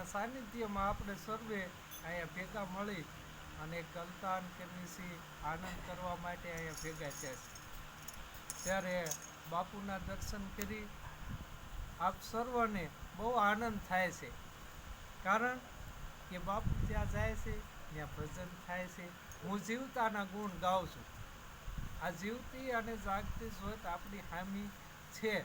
બાપુના સાનિધ્યમાં આપણે સર્વે અહીંયા ભેગા મળી અને કલતાન કેમીસી આનંદ કરવા માટે અહીંયા ભેગા થયા છે. ત્યારે બાપુના દર્શન કરી આપ સર્વને બહુ આનંદ થાય છે. કારણ કે બાપુ ત્યાં જાય છે, ત્યાં ભજન થાય છે. હું જીવતાના ગુણ ગાઉં છું. આ જીવતી અને જાગતી સ્વત આપણી હામી છે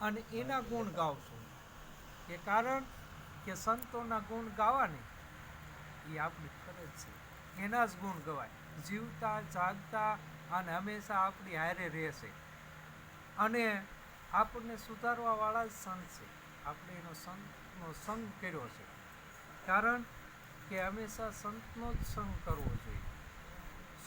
અને એના ગુણ ગાઉં છું. કે કારણ કે સંતોના ગુણ ગાવાની એ આપણી ફરજ છે. એના જ ગુણ ગવાય. જીવતા, જાગતા અને હંમેશા આપણી હારે રહેશે. અને આપણને સુધારવાવાળા જ સંત છે. આપણે એનો સંતનો સંગ કર્યો છે. કારણ કે હંમેશા સંતનો જ સંગ કરવો જોઈએ.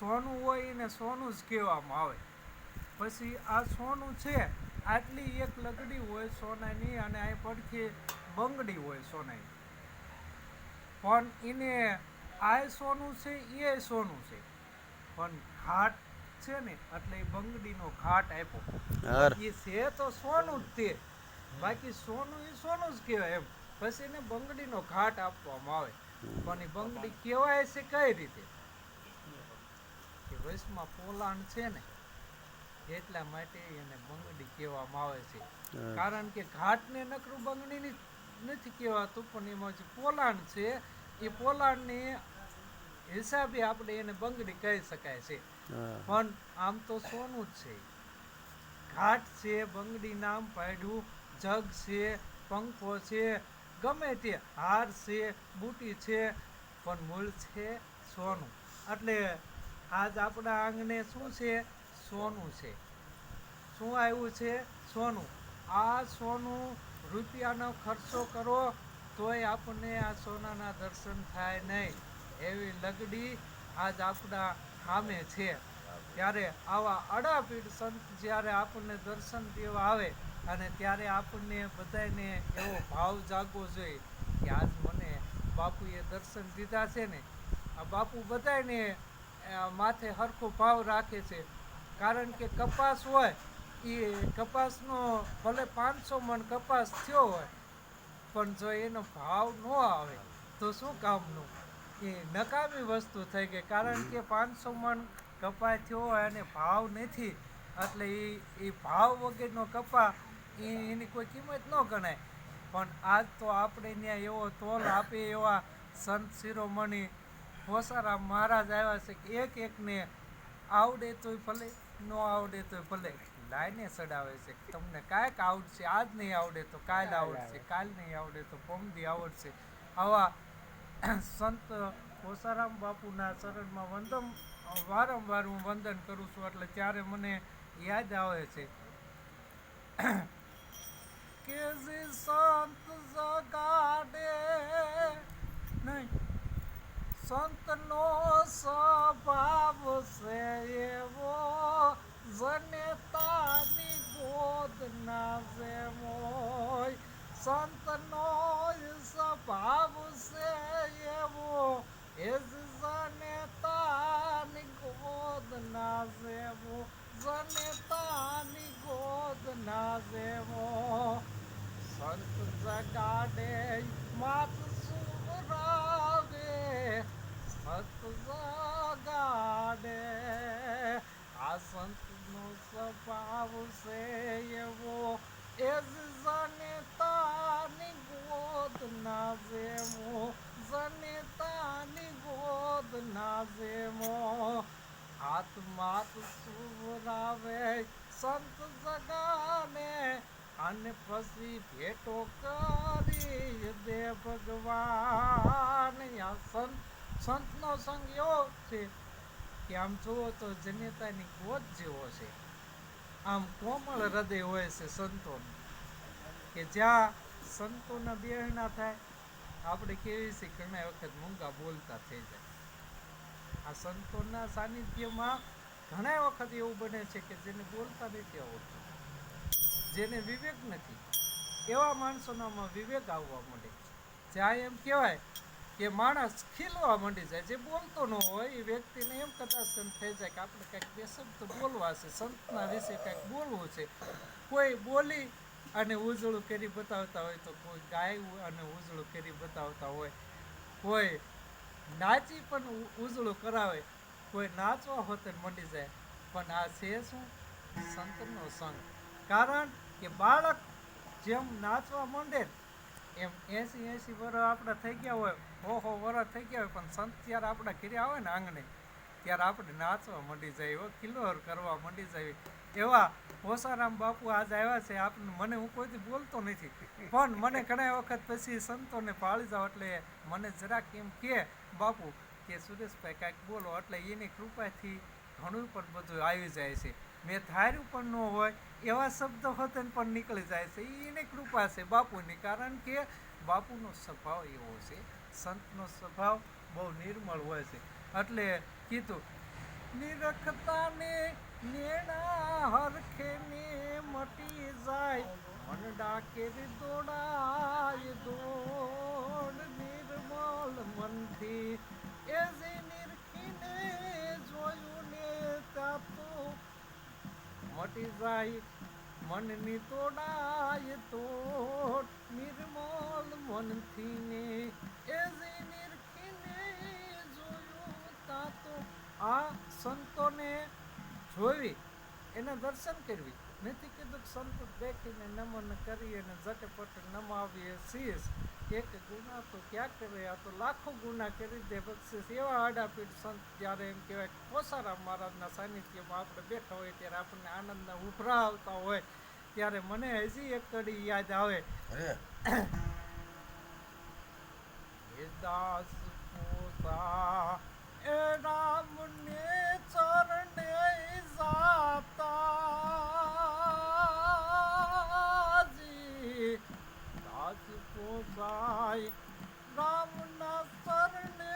સોનું હોય એને સોનું જ કહેવામાં આવે. પછી આ સોનું છે, આટલી એક લગડી હોય સોનાની અને આ પડખે બંગડી હોય સોનાની પણ એને આ સોનું છે એ સોનું છે. પણ ઘાટ છે ને એટલે એ બંગડીનો ઘાટ આપ્યો. એ છે તો સોનું જ તે. બાકી સોનું એ સોનું જ કહેવાય એમ. પછી એને બંગડીનો ઘાટ આપવામાં આવે. પણ એ બંગડી કહેવાય છે કઈ રીતે? કે વૈશમાં પોલાણ છે ને એટલા માટે એને બંગડી કહેવામાં આવે છે. કારણ કે ઘાટને નકરું બંગડીની નથી કહેવાતું પણ એમાં જે પોલાણ છે એ પોલાણની હિસાબે આપણે એને બંગડી કહી શકાય છે. પણ આમ તો સોનું જ છે. ઘાટ છે બંગડી નામ પાડ્યું જગ છે પંખો છે ગમે તે હાર છે બુટી છે પણ મૂળ છે સોનું. એટલે આજ આપણા આંગણે શું છે? સોનું છે. શું આવ્યું છે? સોનું. આ સોનું રૂપિયાનો ખર્ચો કરો, તોય આપણને આ સોનાના દર્શન થાય નહીં. એવી લગડી આજ આપણા સામે છે. ત્યારે આવા અડાપીડ સંત જ્યારે આપણને દર્શન દેવા આવે અને ત્યારે આપણને બધાને એવો ભાવ જાગવો જોઈએ કે આજ મને બાપુએ દર્શન દીધા છે ને. આ બાપુ બધાને માથે હરખો ભાવ રાખે છે. કારણ કે કપાસ હોય એ કપાસનો ભલે પાંચસો મણ કપાસ થયો હોય, પણ જો એનો ભાવ ન આવે, તો શું કામનું? એ નકામી વસ્તુ થઈ ગઈ. કારણ કે પાંચસો મણ કપા થયો હોય અને ભાવ નથી, એટલે એ એ ભાવ વગરનો કપા એ એની કોઈ કિંમત ન ગણાય. પણ આજ તો આપણે ત્યાં એવો તોલ આપે એવા સંત શિરોમણી હોસારામ મહારાજ આવ્યા છે કે એક એકને આવડે તોય ભલે, ન આવડે તોય ભલે. લાઈને ચડાવે છે. તમને કાંઈક આવડશે આજ નહીં આવડે તો કાલ આવડશે. કાલ નહીં આવડે તો પોમદી આવડશે. આવા સંત ઓસારામ બાપુના ચરણમાં વંદન વારંવાર હું વંદન કરું છું. એટલે ત્યારે મને યાદ આવે છે. કે જે સંત જગાડે નહીં. સંતનો સ્વભાવ છે એવો જનેતાની ગોદના જેમોય સંતનો સ્વભાવ છે એવો. એ જ જનેતાની ગોદના જેવો જનેતાની ગોદના જેવો સંત જગાડે, માત સુરાવે સંત જગાડે આ સંતનો છે એવો એ જ જનેતાની ગોદના જેવો જનેતાની ગોદના જેવો આત્માત સુવરાવે સંત જગાને અને પછી ભેટો કરી દે ભગવાન સંત સંતનો એવો છે કે આમ જુઓ તો જનેતાની ગોદ જેવો છે. આમ કોમળ હૃદય હોય છે સંતોનું. કે જ્યાં સંતોના બેહણા થાય, આપણે કેવી છે ઘણા વખત મૂંગા બોલતા થઈ જાય. આ સંતોના સાનિધ્યમાં ઘણા વખત એવું બને છે કે જેને બોલતા નથી આવડતું, જેને વિવેક નથી. એવા માણસોનામાં વિવેક આવવા માંડે જ્યાં એમ કહેવાય કે માણસ ખીલવા માંડી જાય, જે બોલતો ન હોય, એ વ્યક્તિને એમ કદાચ થઈ જાય કે આપણે કંઈક બે શબ્દ બોલવા છે, સંતના વિશે કંઈક બોલવું છે. કોઈ બોલી અને ઉજળું કરી બતાવતા હોય તો કોઈ ગાય અને ઉજળું કરી બતાવતા હોય. કોઈ નાચી પણ ઉજળું કરાવે, કોઈ નાચવા હોતે મંડી જાય. પણ આ છે શું? સંતનો સંગ. કારણ કે બાળક જેમ નાચવા માંડે એમ, એસી એસી વર્ષ આપણે થઈ ગયા હોય હો હો વર્ષ થઈ ગયા હોય, પણ સંત ત્યારે આપણા ઘેરે આવે ને આંગણે, ત્યારે આપણે નાચવા માંડી જાય એવો કિલ્લોર કરવા મંડી જાય. એવા ઓસારામ બાપુ આજ આવ્યા છે, આપને મને હું કોઈથી બોલતો નથી, પણ મને ઘણા વખત પછી સંતોને પાળી જાવ એટલે મને જરાક એમ કે, બાપુ, કે સુરેશભાઈ કાંઈક બોલો, એટલે એની કૃપાથી ઘણું પણ બધું આવી જાય છે. મેં ધાર્યું પણ ન હોય, એવા શબ્દ હોતે ને પણ નીકળી જાય છે. એને કૃપા છે બાપુની, કારણ કે બાપુનો સ્વભાવ એવો છે. સંતનો સ્વભાવ બહુ નિર્મળ હોય છે. એટલે કીધું, નિરખતાને નેણા હરખે ને મટી જાય મન ડાકે દોડાય દોડ નિર્મળ મનથી. એ જે તો મટી જાય મનની તોડાય તો નિર્મલ મનથી ને એ જે નિરખીને જોયું તા તો આ સંતોને જોવી એના દર્શન કરવી. નથી કીધું કે સંતોષ દેખીને નમન કરીએ અને ઝટપટ નમાવીએ શીશ એક ગુના તો ક્યાં કરે આ તો લાખો ગુના કરી દે. બક્ષીસ એવા આડાપીઠ સંત જ્યારે એમ કહેવાય કે કોસારામ મહારાજના સાનિધ્યમાં આપણે બેઠા હોય ત્યારે આપણને આનંદના ઉભરા આવતા હોય. ત્યારે મને હજી એક કડી યાદ આવે. દાસ પોતા એ રામને પોતાય રામના ચરણે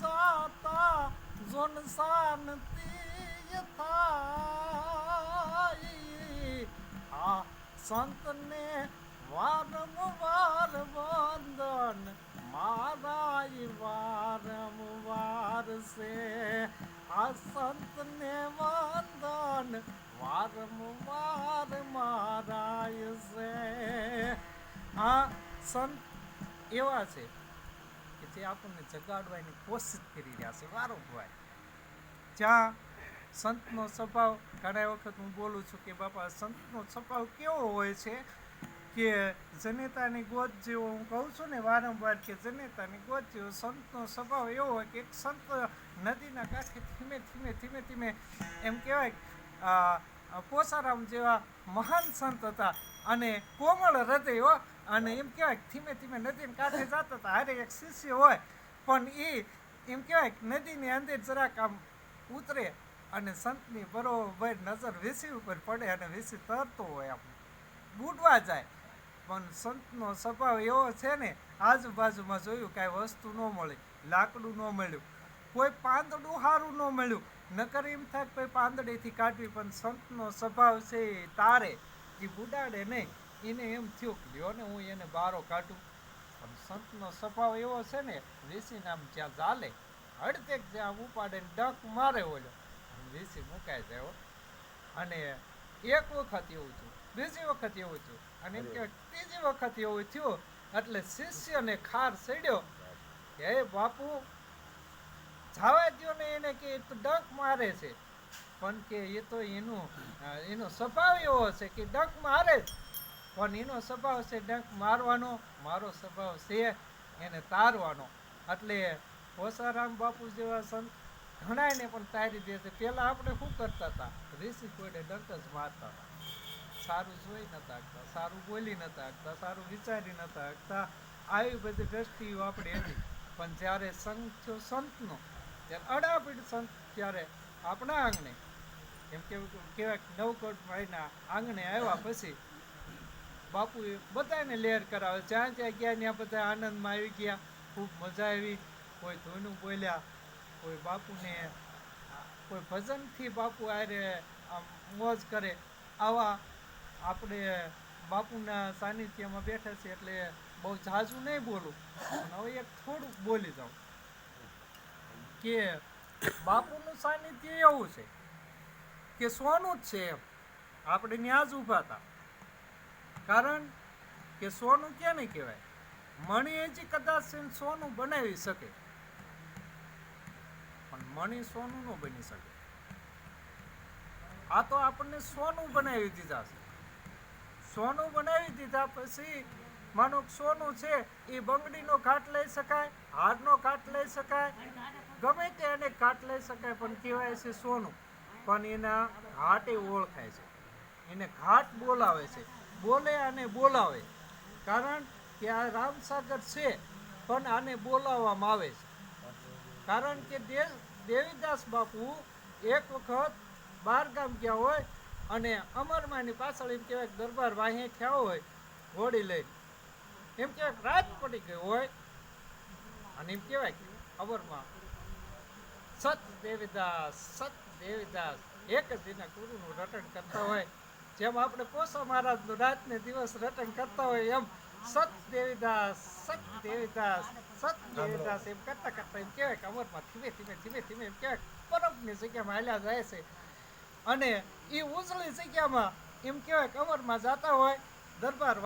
જાતા જોન શાંતિ થાય આ સંતને વારંવાર વંદન મારાય વારંવાર છે. આ સંતને વંદન વારંવાર મારાય છે. આ સંત એવા છે કે જે આપણને જગાડવાની કોશિશ કરી રહ્યા છે વારંવાર જ્યાં સંતનો સ્વભાવ, ઘણા વખત હું બોલું છું કે, બાપા, સંતનો સ્વભાવ કેવો હોય છે કે જનેતાની ગોદ જેવો હું કહું છું ને વારંવાર કે જનેતાની ગોદ જેવો સંતનો સ્વભાવ એવો હોય કે એક સંત નદીના કાંઠે ધીમે ધીમે ધીમે ધીમે એમ કહેવાય પોસારામ જેવા મહાન સંત હતા. અને કોમળ હૃદય અને એમ કહેવાય ધીમે ધીમે નદીને કાંઠે જતા હતા. હારે એક શિષ્ય હોય, પણ એ એમ કહેવાય નદીની અંદર જરાક આમ ઉતરે અને સંતની બરોબર નજર વેસી ઉપર પડે અને વેસી તરતો હોય આમ. બુડવા જાય. પણ સંતનો સ્વભાવ એવો છે ને, આજુબાજુમાં જોયું કાંઈ વસ્તુ ન મળી, લાકડું ન મળ્યું, કોઈ પાંદડું સારું ન મળ્યું. નકર એમ થાક ભાઈ પાંદડેથી કાઢવી, પણ સંતનો સ્વભાવ છે તારે. એ બુડાડે નહીં. એને એમ થયું કે લ્યો ને હું એને બારો કાઢું. પણ સંતનો સ્વભાવ એવો છે ને ઋષિ નામ જ્યાં ચાલે હડતેક જ્યાં ઉપાડે ને ડંક મારે ઓલો. ઋષિ મુકાઈ જાય. અને એક વખત એવું થયું, બીજી વખત એવું થયું, અને એમ કહેવાય ત્રીજી વખત એવું થયું, એટલે શિષ્યને ખાર ચડ્યો કે બાપુ જવા દો ને એને કે ડંક મારે છે. પણ કે એ તો એનું, એનો સ્વભાવ એવો છે કે ડંક મારે પણ એનો સ્વભાવ છે ડંક મારવાનો, મારો સ્વભાવ છે એને તારવાનો. એટલે ઓસારામ બાપુ જેવા સંત ઘણાયને પણ તારી દે છે. પહેલા આપણે શું કરતા હતા? ઋષિ કોઈને ડંક જ મારતા હતા. સારું જોઈ નતા શકતા સારું બોલી નતા શકતા સારું વિચારી નતા શકતા આવી બધી દ્રષ્ટિઓ આપણે હતી. પણ જ્યારે સંત થયો, સંતનો ત્યારે અડાપીડ સંત ત્યારે આપણા આંગણે, એમ કેવું કહેવાય કે નવકોટ ભાઈના આંગણે આવ્યા પછી બાપુએ બધાને લહેર કરાવે. જ્યાં જ્યાં ગયા, ત્યાં બધા આનંદમાં આવી ગયા, ખૂબ મજા આવી. કોઈ ધોનું બોલ્યા, કોઈ બાપુને, કોઈ ભજનથી બાપુ આરે આમ મોજ કરે. આવા આપણે બાપુના સાનિધ્યમાં બેઠા છે એટલે બહુ ઝાઝું નહીં બોલું. હવે એક થોડુંક બોલી જાઉં. કે બાપુનું સાનિધ્ય એવું છે કે સોનું જ છે આપણે ન્યાજ ઊભા હતા. કારણ કે સોનું ક્યાં નહીં કહેવાય? મણી હજી કદાચ સોનું બનાવી શકે. પણ મણી સોનું ન બની શકે. આ તો આપણને સોનું બનાવી દીધા છે. સોનું બનાવી દીધા પછી માનો સોનું છે એ બંગડીનો ઘાટ લઈ શકાય હારનો ઘાટ લઈ શકાય ગમે તે એને કાટ લઈ શકાય, પણ કહેવાય છે સોનું. પણ એના ઘાટ એ ઓળખાય છે. એને ઘાટ બોલાવે છે. બોલે અને બોલાવે. કારણ કે આ રામસાગર છે, પણ આને બોલાવવામાં આવે છે. કારણ કે દેવીદાસ બાપુ એક વખત બાર ગામ ગયા હોય અને અમરમાની પાછળ એમ કહેવાય દરબાર વાહે થયા હોય હોડી લઈ. એમ કહેવાય રાત પડી ગઈ હોય અને એમ કહેવાય અમરમાં સત દેવીદાસ સત દેવીદાસ. એક જ દિના ગુરુનું રટણ કરતા હોય. જેમ આપણે પોસા મહારાજનું રાત ને દિવસ રટણ કરતા હોય, એમ સત દેવીદાસ સત દેવીદાસ સત દેવીદાસ. એમ કરતા કરતા એમ કહેવાય કે અમરમાં ધીમે ધીમે ધીમે ધીમે એમ કહેવાય બરફની જગ્યામાં હાલ્યા જાય છે. અને એ ઉજળી જગ્યામાં એમ કહેવાય કે અમરમાં જતા હોય, દરબાર